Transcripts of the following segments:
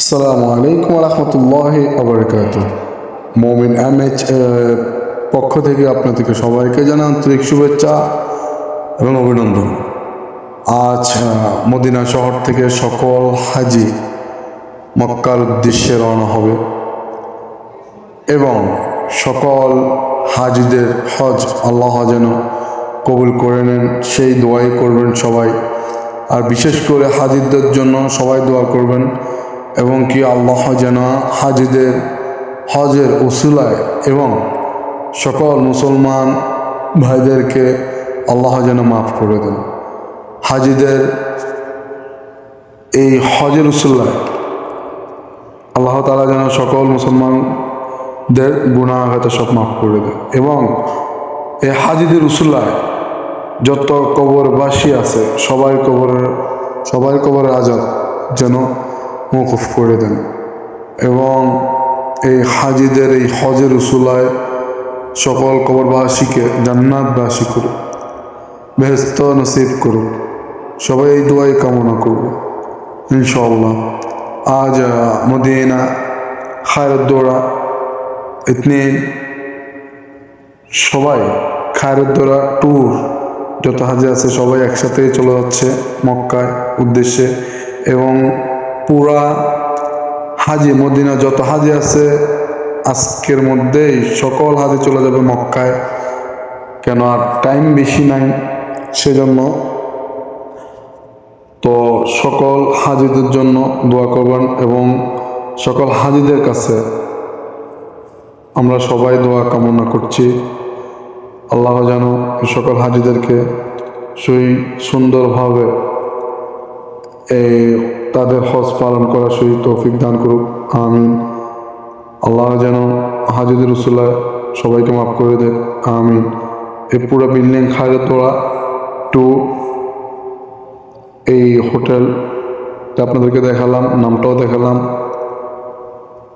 আসসালামু আলাইকুম রহমতুল্লাহ আবরকাত মোমিন এমএচ পক্ষ থেকে আপনাদেরকে সবাইকে জানাই আন্তরিক শুভেচ্ছা এবং অভিনন্দন। আজ মদিনা শহর থেকে সকল হাজি মক্কার উদ্দেশ্যে রওনা হবে এবং সকল হাজিদের হজ আল্লাহ যেন কবুল করে নেন, সেই দোয়াই করবেন সবাই। আর বিশেষ করে হাজিদের জন্য সবাই দোয়া করবেন। এবং কি আল্লাহ যেন হাজিদের, হজের উসুলায় এবং সকল মুসলমান ভাইদেরকে আল্লাহ যেন মাফ করে দেন। হাজিদের এই হজের উসুলায় আল্লাহ তালা যেন সকল মুসলমানদের গুণাঘাত সব মাফ করে দেয় এবং এই হাজিদের উসুলায় যত কবরবাসী আছে, সবাই কবরের সবাই কবরের আজাদ যেন মৌকুফ করে দেন। এবং এই হাজিদের, এই হজের উসুলায় সকল কবরবাসীকে জান্নাতবাসী করুক বেহস্ত নসিব করুক সবাই এই দোয়াই কামনা করব ইনশাআল্লাহ আজ মদিনা খায়রদ্দোড়া ইতনিন সবাই খায়রদ্দোড়া ট্যুর যত হাজি আছে সবাই একসাথে চলে যাচ্ছে মক্কায় উদ্দেশ্যে। এবং পুরা হাজি, মদিনা যত হাজি আছে, আজকের মধ্যেই সকল হাজি চলে যাবে মক্কায়। কেন আর টাইম বেশি নাই সেজন্য। তো সকল হাজিদের জন্য দোয়া করবেন এবং সকল হাজিদের কাছে আমরা সবাই দোয়া কামনা করছি। আল্লাহ যেন সকল হাজিদেরকে সেই সুন্দরভাবে এই তাদের হজ পালন করার সেই তৌফিক দান করুক, আমিন। আল্লাহ যেন হাজিদের রসুল্লাহ সবাইকে মাফ করে দেয়, আমিন। এই পুরো বিল্ডিং খায়রতোড়া টু, এই হোটেল আপনাদেরকে দেখালাম, নামটাও দেখালাম।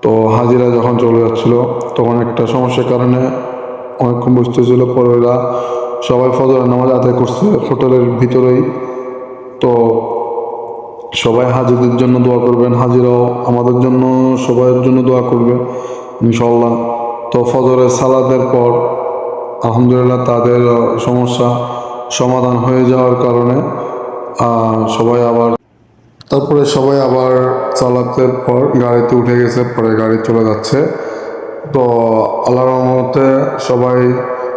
তো হাজিরা যখন চলে যাচ্ছিল, তখন একটা সমস্যার কারণে অনেকক্ষণ বসতেছিল পরে ওরা সবাই ফজরের নামাজ আদায় করছে হোটেলের ভিতরেই। তো সবাই হাজিদের জন্য দোয়া করবেন, হাজিরাও আমাদের জন্য সবাইয়ের জন্য দোয়া করবে ইনশাল্লাহ তো ফজরের সালাদের পর আলহামদুলিল্লাহ তাদের সমস্যা সমাধান হয়ে যাওয়ার কারণে সবাই আবার তারপরে সবাই আবার চালাতের পর গাড়িতে উঠে গেছে, পরে গাড়ি চলে যাচ্ছে। তো আল্লাহর রহমতে সবাই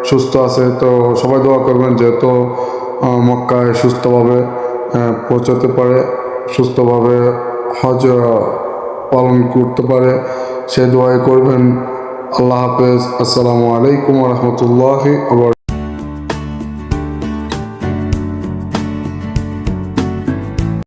সুস্থ আছে, তো সবাই দোয়া করবেন যেহেতু মক্কায় সুস্থভাবে পৌঁছাতে পারে। সুস্থভাবে হজ পালন করতে পারে সে দোয়াই করবেন। আল্লাহ হাফেজ। আসসালামু আলাইকুম রহমতুল্লাহি আবার